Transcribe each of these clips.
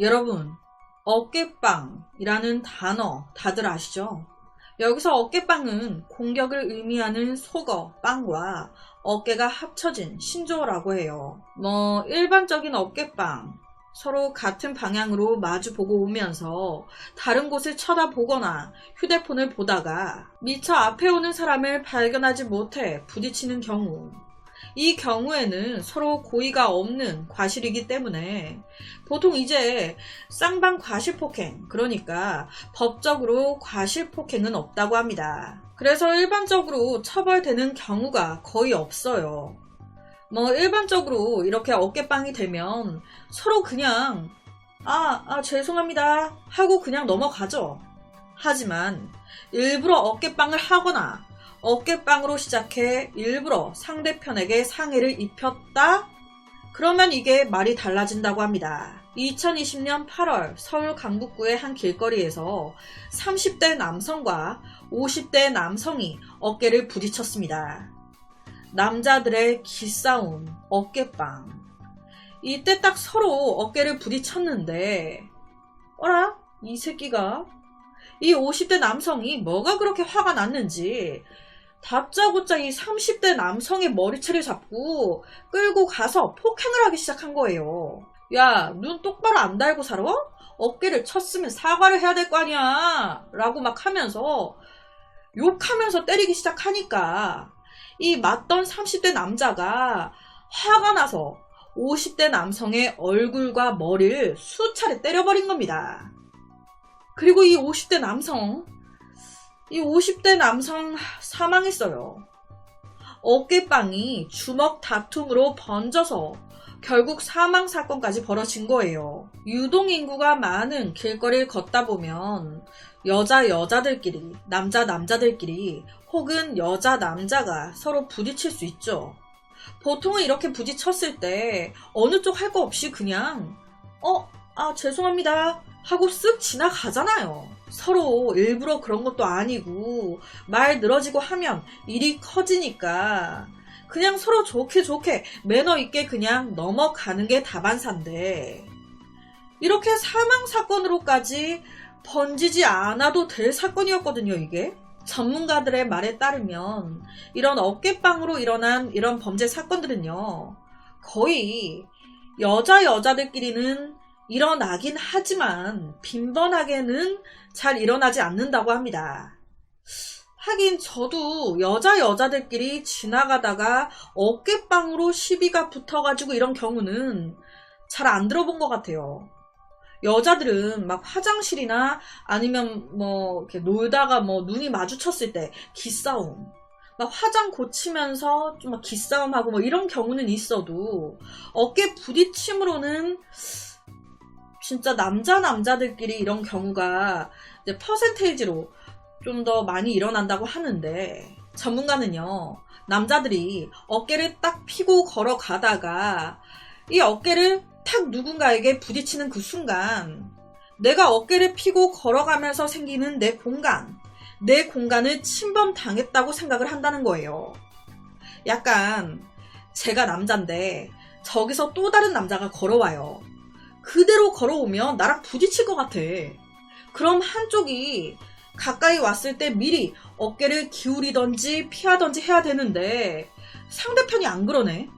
여러분, 어깨빵이라는 단어 다들 아시죠? 여기서 어깨빵은 공격을 의미하는 속어, 빵과 어깨가 합쳐진 신조어라고 해요. 뭐, 일반적인 어깨빵, 서로 같은 방향으로 마주보고 오면서 다른 곳을 쳐다보거나 휴대폰을 보다가 미처 앞에 오는 사람을 발견하지 못해 부딪히는 경우, 이 경우에는 서로 고의가 없는 과실이기 때문에 보통 이제 쌍방 과실폭행, 그러니까 법적으로 과실폭행은 없다고 합니다. 그래서 일반적으로 처벌되는 경우가 거의 없어요. 뭐 일반적으로 이렇게 어깨빵이 되면 서로 그냥 아, 아 죄송합니다 하고 그냥 넘어가죠. 하지만 일부러 어깨빵을 하거나 어깨빵으로 시작해 일부러 상대편에게 상해를 입혔다? 그러면 이게 말이 달라진다고 합니다. 2020년 8월 서울 강북구의 한 길거리에서 30대 남성과 50대 남성이 어깨를 부딪혔습니다. 남자들의 기싸움, 어깨빵. 이때 딱 서로 어깨를 부딪혔는데, 어라? 이 새끼가? 이 50대 남성이 뭐가 그렇게 화가 났는지, 다짜고짜 이 30대 남성의 머리채를 잡고 끌고 가서 폭행을 하기 시작한 거예요. 야, 눈 똑바로 안 달고 살아? 어깨를 쳤으면 사과를 해야 될 거 아니야. 라고 막 하면서 욕하면서 때리기 시작하니까 이 맞던 30대 남자가 화가 나서 50대 남성의 얼굴과 머리를 수차례 때려버린 겁니다. 그리고 이 50대 남성, 이 50대 남성 사망했어요. 어깨빵이 주먹 다툼으로 번져서 결국 사망 사건까지 벌어진 거예요. 유동 인구가 많은 길거리를 걷다 보면 여자 여자들끼리, 남자 남자들끼리 혹은 여자 남자가 서로 부딪힐 수 있죠. 보통은 이렇게 부딪혔을 때 어느 쪽 할 거 없이 그냥 어, 아 죄송합니다 하고 쓱 지나가잖아요. 서로 일부러 그런 것도 아니고 말 늘어지고 하면 일이 커지니까 그냥 서로 좋게 좋게 매너 있게 그냥 넘어가는 게 다반사인데 이렇게 사망 사건으로까지 번지지 않아도 될 사건이었거든요, 이게. 전문가들의 말에 따르면 이런 어깨빵으로 일어난 이런 범죄 사건들은요, 거의 여자 여자들끼리는 일어나긴 하지만 빈번하게는 잘 일어나지 않는다고 합니다. 하긴 저도 여자 여자들끼리 지나가다가 어깨빵으로 시비가 붙어가지고 이런 경우는 잘 안 들어본 것 같아요. 여자들은 막 화장실이나 아니면 뭐 이렇게 놀다가 뭐 눈이 마주쳤을 때 기싸움, 막 화장 고치면서 좀 막 기싸움하고 뭐 이런 경우는 있어도 어깨 부딪힘으로는 진짜 남자 남자들끼리 이런 경우가 이제 퍼센테이지로 좀 더 많이 일어난다고 하는데 전문가는요 남자들이 어깨를 딱 피고 걸어가다가 이 어깨를 탁 누군가에게 부딪히는 그 순간 내가 어깨를 피고 걸어가면서 생기는 내 공간 내 공간을 침범당했다고 생각을 한다는 거예요. 약간 제가 남잔데 저기서 또 다른 남자가 걸어와요 그대로 걸어오면 나랑 부딪힐 것 같아 그럼 한쪽이 가까이 왔을 때 미리 어깨를 기울이던지 피하던지 해야 되는데 상대편이 안 그러네.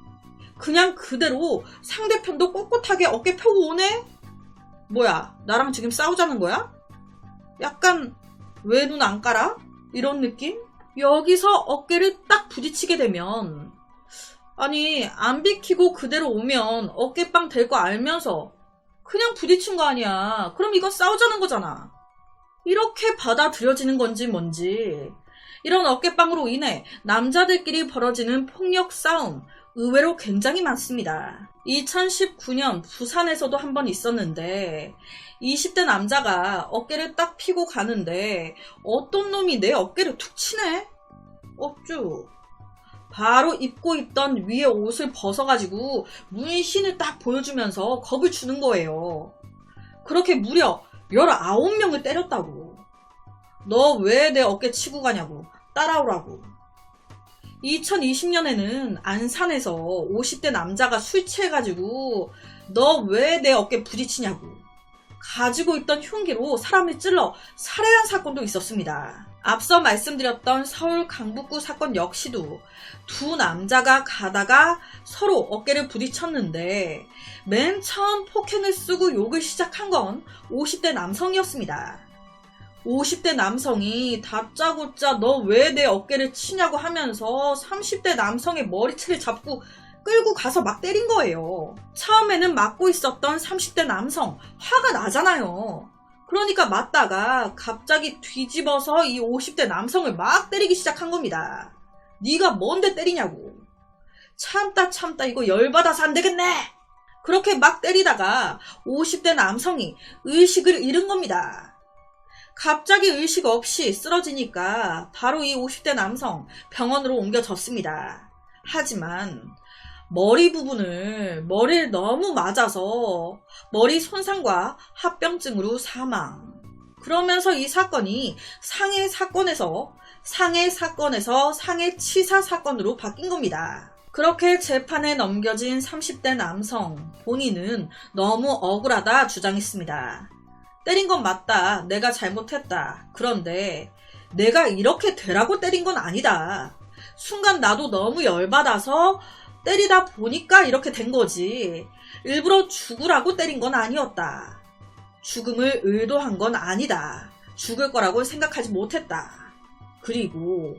그냥 그대로 상대편도 꼿꼿하게 어깨 펴고 오네? 뭐야, 나랑 지금 싸우자는 거야? 약간 왜 눈 안 깔아? 이런 느낌? 여기서 어깨를 딱 부딪히게 되면 아니 안 비키고 그대로 오면 어깨빵 될 거 알면서 그냥 부딪힌 거 아니야. 그럼 이건 싸우자는 거잖아. 이렇게 받아들여지는 건지 뭔지 이런 어깨빵으로 인해 남자들끼리 벌어지는 폭력 싸움 의외로 굉장히 많습니다. 2019년 부산에서도 한 번 있었는데 20대 남자가 어깨를 딱 피고 가는데 어떤 놈이 내 어깨를 툭 치네? 없죠. 바로 입고 있던 위에 옷을 벗어가지고 문신을 딱 보여주면서 겁을 주는 거예요. 그렇게 무려 19명을 때렸다고. 너 왜 내 어깨 치고 가냐고. 따라오라고. 2020년에는 안산에서 50대 남자가 술 취해가지고 너 왜 내 어깨 부딪히냐고. 가지고 있던 흉기로 사람을 찔러 살해한 사건도 있었습니다. 앞서 말씀드렸던 서울 강북구 사건 역시도 두 남자가 가다가 서로 어깨를 부딪혔는데 맨 처음 폭행을 쓰고 욕을 시작한 건 50대 남성이었습니다. 50대 남성이 다짜고짜 너 왜 내 어깨를 치냐고 하면서 30대 남성의 머리채를 잡고 끌고 가서 막 때린 거예요. 처음에는 맞고 있었던 30대 남성 화가 나잖아요. 그러니까 맞다가 갑자기 뒤집어서 이 50대 남성을 막 때리기 시작한 겁니다. 네가 뭔데 때리냐고. 참다 참다 이거 열받아서 안 되겠네. 그렇게 막 때리다가 50대 남성이 의식을 잃은 겁니다. 갑자기 의식 없이 쓰러지니까 바로 이 50대 남성 병원으로 옮겨졌습니다. 하지만 머리 부분을 머리를 너무 맞아서 머리 손상과 합병증으로 사망. 그러면서 이 사건이 상해 사건에서 상해 사건에서 상해 치사 사건으로 바뀐 겁니다. 그렇게 재판에 넘겨진 30대 남성 본인은 너무 억울하다 주장했습니다. 때린 건 맞다. 내가 잘못했다. 그런데 내가 이렇게 되라고 때린 건 아니다. 순간 나도 너무 열받아서 때리다 보니까 이렇게 된 거지. 일부러 죽으라고 때린 건 아니었다. 죽음을 의도한 건 아니다. 죽을 거라고 생각하지 못했다. 그리고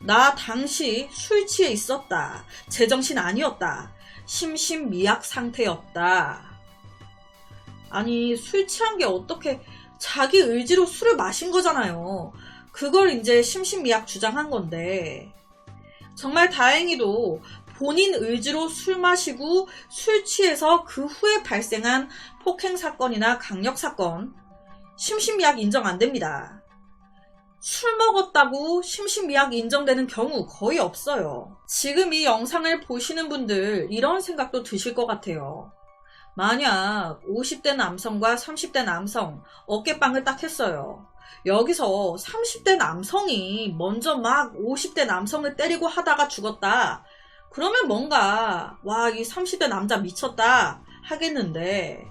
나 당시 술 취해 있었다. 제정신 아니었다. 심신미약 상태였다. 아니, 술 취한 게 어떻게 자기 의지로 술을 마신 거잖아요. 그걸 이제 심신미약 주장한 건데. 정말 다행히도 본인 의지로 술 마시고 술 취해서 그 후에 발생한 폭행 사건이나 강력 사건, 심신미약 인정 안 됩니다. 술 먹었다고 심신미약 인정되는 경우 거의 없어요. 지금 이 영상을 보시는 분들 이런 생각도 드실 것 같아요. 만약 50대 남성과 30대 남성 어깨빵을 딱 했어요. 여기서 30대 남성이 먼저 막 50대 남성을 때리고 하다가 죽었다. 그러면 뭔가 와 이 30대 남자 미쳤다 하겠는데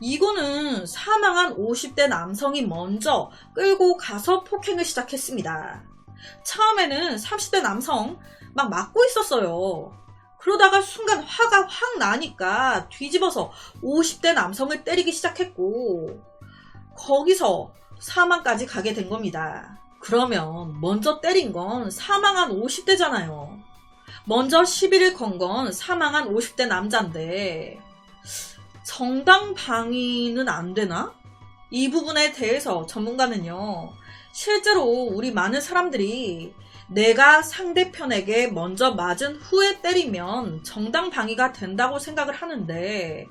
이거는 사망한 50대 남성이 먼저 끌고 가서 폭행을 시작했습니다. 처음에는 30대 남성 막 맞고 있었어요. 그러다가 순간 화가 확 나니까 뒤집어서 50대 남성을 때리기 시작했고 거기서 사망까지 가게 된 겁니다. 그러면 먼저 때린 건 사망한 50대잖아요. 먼저 시비를 건 건 사망한 50대 남자인데 정당 방위는 안 되나? 이 부분에 대해서 전문가는요. 실제로 우리 많은 사람들이 내가 상대편에게 먼저 맞은 후에 때리면 정당 방위가 된다고 생각을 하는데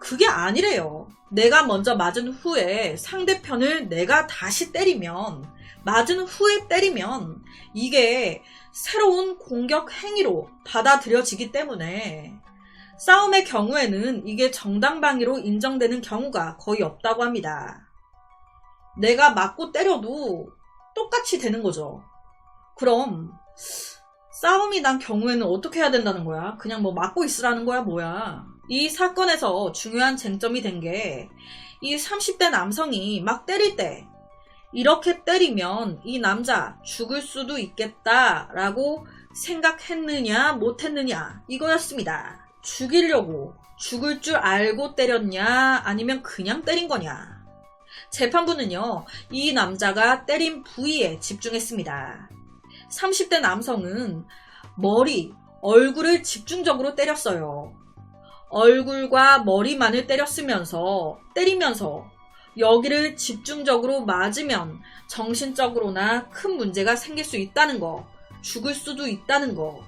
그게 아니래요. 내가 먼저 맞은 후에 상대편을 내가 다시 때리면 맞은 후에 때리면 이게 새로운 공격 행위로 받아들여지기 때문에 싸움의 경우에는 이게 정당방위로 인정되는 경우가 거의 없다고 합니다. 내가 맞고 때려도 똑같이 되는 거죠. 그럼 싸움이 난 경우에는 어떻게 해야 된다는 거야? 그냥 뭐 맞고 있으라는 거야, 뭐야? 이 사건에서 중요한 쟁점이 된 게 이 30대 남성이 막 때릴 때 이렇게 때리면 이 남자 죽을 수도 있겠다라고 생각했느냐 못했느냐 이거였습니다. 죽이려고 죽을 줄 알고 때렸냐 아니면 그냥 때린 거냐. 재판부는요, 이 남자가 때린 부위에 집중했습니다. 30대 남성은 머리, 얼굴을 집중적으로 때렸어요. 얼굴과 머리만을 때렸으면서, 때리면서 여기를 집중적으로 맞으면 정신적으로나 큰 문제가 생길 수 있다는 거, 죽을 수도 있다는 거.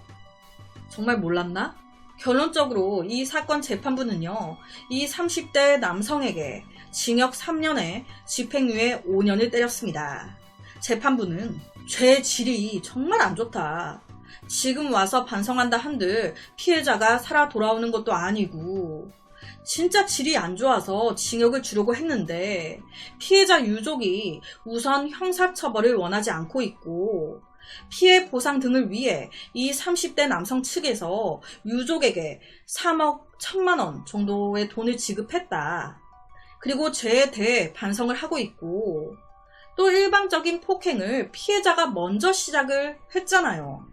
정말 몰랐나? 결론적으로 이 사건 재판부는요, 이 30대 남성에게 징역 3년에 집행유예 5년을 때렸습니다. 재판부는 죄 질이 정말 안 좋다. 지금 와서 반성한다 한들 피해자가 살아 돌아오는 것도 아니고, 진짜 질이 안 좋아서 징역을 주려고 했는데, 피해자 유족이 우선 형사처벌을 원하지 않고 있고, 피해 보상 등을 위해 이 30대 남성 측에서 유족에게 3억 1천만 원 정도의 돈을 지급했다. 그리고 죄에 대해 반성을 하고 있고 또 일방적인 폭행을 피해자가 먼저 시작을 했잖아요.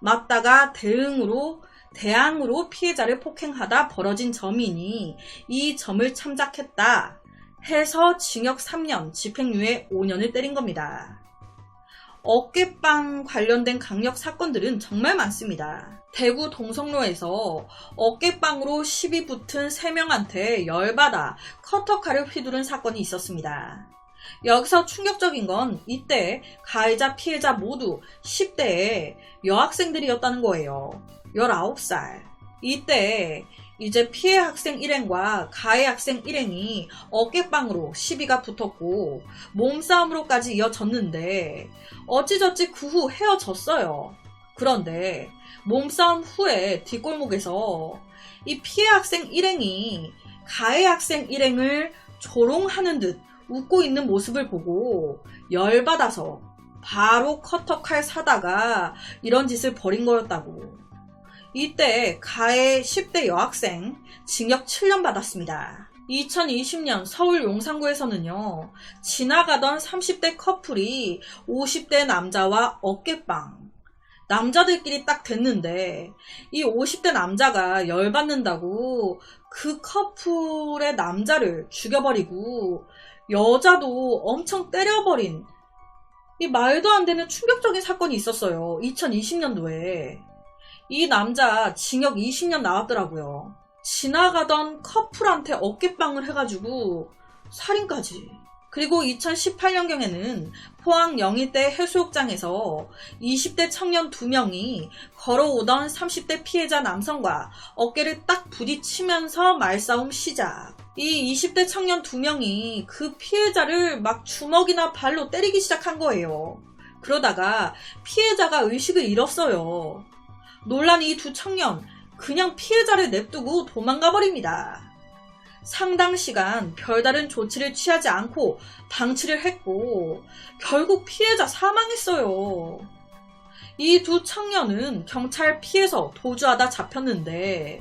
맞다가 대응으로 대항으로 피해자를 폭행하다 벌어진 점이니 이 점을 참작했다 해서 징역 3년, 집행유예 5년을 때린 겁니다. 어깨빵 관련된 강력 사건들은 정말 많습니다. 대구 동성로에서 어깨빵으로 시비 붙은 3명한테 열받아 커터칼을 휘두른 사건이 있었습니다. 여기서 충격적인 건 이때 가해자 피해자 모두 10대의 여학생들이었다는 거예요. 19살. 이때 이제 피해 학생 일행과 가해 학생 일행이 어깨빵으로 시비가 붙었고 몸싸움으로까지 이어졌는데 어찌저찌 그 후 헤어졌어요. 그런데 몸싸움 후에 뒷골목에서 이 피해 학생 일행이 가해 학생 일행을 조롱하는 듯 웃고 있는 모습을 보고 열받아서 바로 커터칼 사다가 이런 짓을 벌인 거였다고. 이때 가해 10대 여학생 징역 7년 받았습니다. 2020년 서울 용산구에서는요, 지나가던 30대 커플이 50대 남자와 어깨빵. 남자들끼리 딱 됐는데, 이 50대 남자가 열받는다고 그 커플의 남자를 죽여버리고, 여자도 엄청 때려버린, 이 말도 안 되는 충격적인 사건이 있었어요. 2020년도에. 이 남자 징역 20년 나왔더라고요. 지나가던 커플한테 어깨빵을 해가지고 살인까지. 그리고 2018년경에는 포항 영일대 해수욕장에서 20대 청년 2명이 걸어오던 30대 피해자 남성과 어깨를 딱 부딪히면서 말싸움 시작. 이 20대 청년 2명이 그 피해자를 막 주먹이나 발로 때리기 시작한 거예요. 그러다가 피해자가 의식을 잃었어요. 놀란 이 두 청년, 그냥 피해자를 냅두고 도망가 버립니다. 상당 시간 별다른 조치를 취하지 않고 방치를 했고, 결국 피해자 사망했어요. 이 두 청년은 경찰 피해서 도주하다 잡혔는데,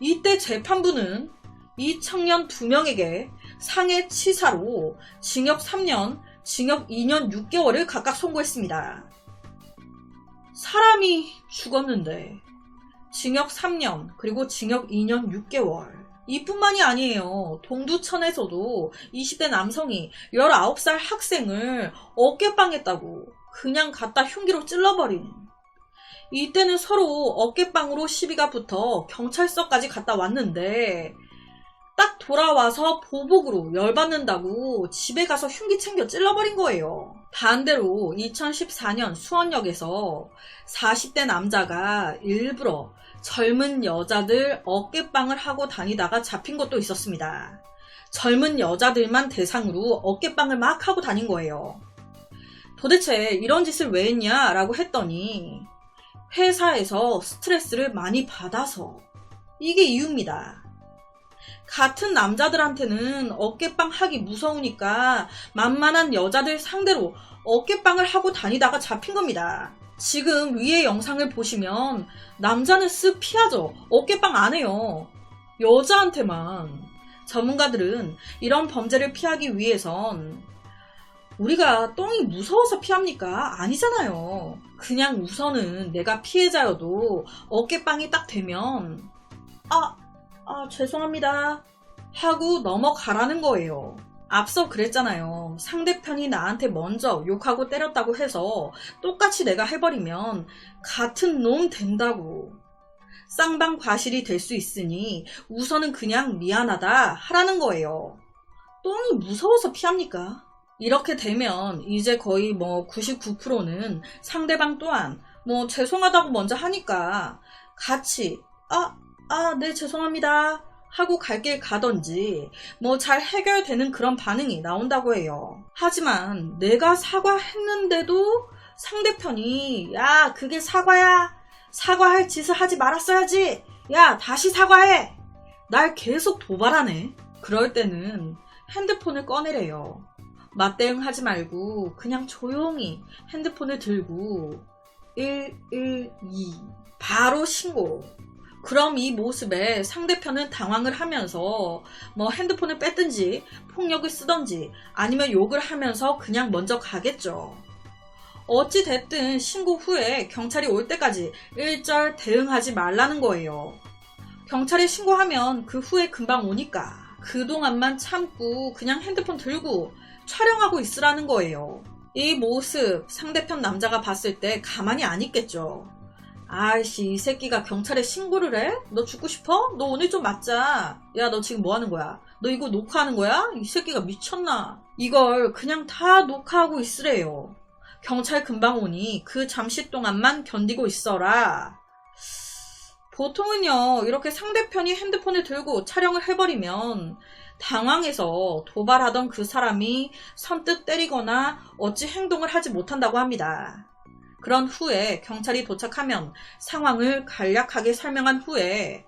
이때 재판부는 이 청년 두 명에게 상해 치사로 징역 3년, 징역 2년 6개월을 각각 선고했습니다. 사람이 죽었는데 징역 3년 그리고 징역 2년 6개월 이뿐만이 아니에요. 동두천에서도 20대 남성이 19살 학생을 어깨빵했다고 그냥 갖다 흉기로 찔러버린 이때는 서로 어깨빵으로 시비가 붙어 경찰서까지 갔다 왔는데 딱 돌아와서 보복으로 열받는다고 집에 가서 흉기 챙겨 찔러버린 거예요. 반대로 2014년 수원역에서 40대 남자가 일부러 젊은 여자들 어깨빵을 하고 다니다가 잡힌 것도 있었습니다. 젊은 여자들만 대상으로 어깨빵을 막 하고 다닌 거예요. 도대체 이런 짓을 왜 했냐 라고 했더니 회사에서 스트레스를 많이 받아서 이게 이유입니다. 같은 남자들한테는 어깨빵 하기 무서우니까 만만한 여자들 상대로 어깨빵을 하고 다니다가 잡힌 겁니다. 지금 위의 영상을 보시면 남자는 쓱 피하죠. 어깨빵 안 해요. 여자한테만. 전문가들은 이런 범죄를 피하기 위해선 우리가 똥이 무서워서 피합니까? 아니잖아요. 그냥 우선은 내가 피해자여도 어깨빵이 딱 되면 아, 아, 죄송합니다. 하고 넘어가라는 거예요. 앞서 그랬잖아요. 상대편이 나한테 먼저 욕하고 때렸다고 해서 똑같이 내가 해버리면 같은 놈 된다고. 쌍방 과실이 될 수 있으니 우선은 그냥 미안하다 하라는 거예요. 똥이 무서워서 피합니까? 이렇게 되면 이제 거의 뭐 99%는 상대방 또한 뭐 죄송하다고 먼저 하니까 같이 아, 아, 네, 죄송합니다. 하고 갈 길 가던지, 뭐 잘 해결되는 그런 반응이 나온다고 해요. 하지만 내가 사과했는데도 상대편이, 야, 그게 사과야. 사과할 짓을 하지 말았어야지. 야, 다시 사과해. 날 계속 도발하네. 그럴 때는 핸드폰을 꺼내래요. 맞대응하지 말고 그냥 조용히 핸드폰을 들고 112 바로 신고 그럼 이 모습에 상대편은 당황을 하면서 뭐 핸드폰을 뺐든지 폭력을 쓰던지 아니면 욕을 하면서 그냥 먼저 가겠죠. 어찌 됐든 신고 후에 경찰이 올 때까지 일절 대응하지 말라는 거예요. 경찰에 신고하면 그 후에 금방 오니까 그동안만 참고 그냥 핸드폰 들고 촬영하고 있으라는 거예요. 이 모습 상대편 남자가 봤을 때 가만히 안 있겠죠. 아이씨 이 새끼가 경찰에 신고를 해? 너 죽고 싶어? 너 오늘 좀 맞자. 야 너 지금 뭐 하는 거야? 너 이거 녹화하는 거야? 이 새끼가 미쳤나? 이걸 그냥 다 녹화하고 있으래요. 경찰 금방 오니 그 잠시 동안만 견디고 있어라. 보통은요, 이렇게 상대편이 핸드폰을 들고 촬영을 해버리면 당황해서 도발하던 그 사람이 선뜻 때리거나 어찌 행동을 하지 못한다고 합니다. 그런 후에 경찰이 도착하면 상황을 간략하게 설명한 후에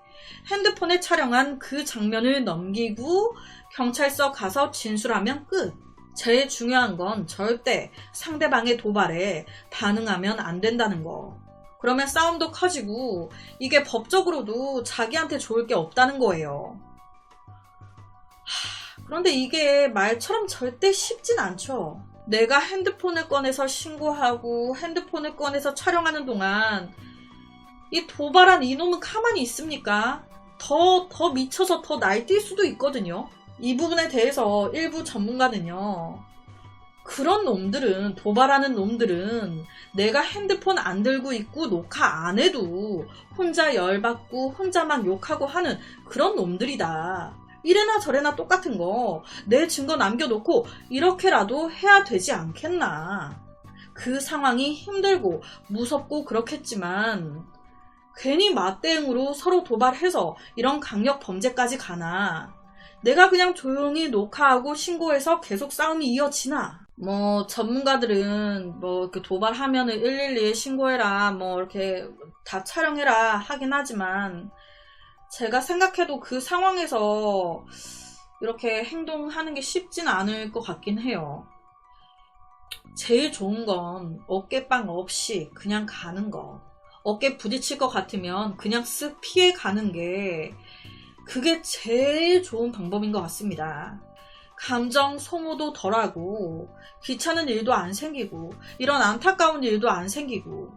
핸드폰에 촬영한 그 장면을 넘기고 경찰서 가서 진술하면 끝. 제일 중요한 건 절대 상대방의 도발에 반응하면 안 된다는 거. 그러면 싸움도 커지고 이게 법적으로도 자기한테 좋을 게 없다는 거예요. 하, 그런데 이게 말처럼 절대 쉽진 않죠. 내가 핸드폰을 꺼내서 신고하고 핸드폰을 꺼내서 촬영하는 동안 이 도발한 이놈은 가만히 있습니까? 더, 더 미쳐서 더 날뛸 수도 있거든요. 이 부분에 대해서 일부 전문가는요. 그런 놈들은, 도발하는 놈들은 내가 핸드폰 안 들고 있고 녹화 안 해도 혼자 열받고 혼자만 욕하고 하는 그런 놈들이다. 이래나 저래나 똑같은 거 내 증거 남겨놓고 이렇게라도 해야 되지 않겠나. 그 상황이 힘들고 무섭고 그렇겠지만 괜히 맞대응으로 서로 도발해서 이런 강력 범죄까지 가나. 내가 그냥 조용히 녹화하고 신고해서 계속 싸움이 이어지나. 뭐 전문가들은 뭐 이렇게 도발하면은 112에 신고해라 뭐 이렇게 다 촬영해라 하긴 하지만 제가 생각해도 그 상황에서 이렇게 행동하는 게 쉽진 않을 것 같긴 해요. 제일 좋은 건 어깨빵 없이 그냥 가는 거. 어깨 부딪힐 것 같으면 그냥 쓱 피해 가는 게 그게 제일 좋은 방법인 것 같습니다. 감정 소모도 덜하고 귀찮은 일도 안 생기고 이런 안타까운 일도 안 생기고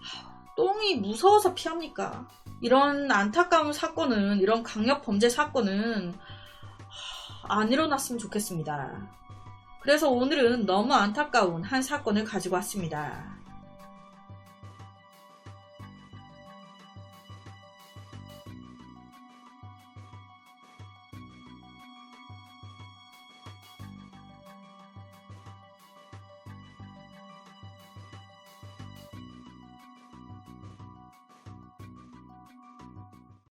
하, 똥이 무서워서 피합니까? 이런 안타까운 사건은 이런 강력 범죄 사건은 하, 안 일어났으면 좋겠습니다. 그래서 오늘은 너무 안타까운 한 사건을 가지고 왔습니다.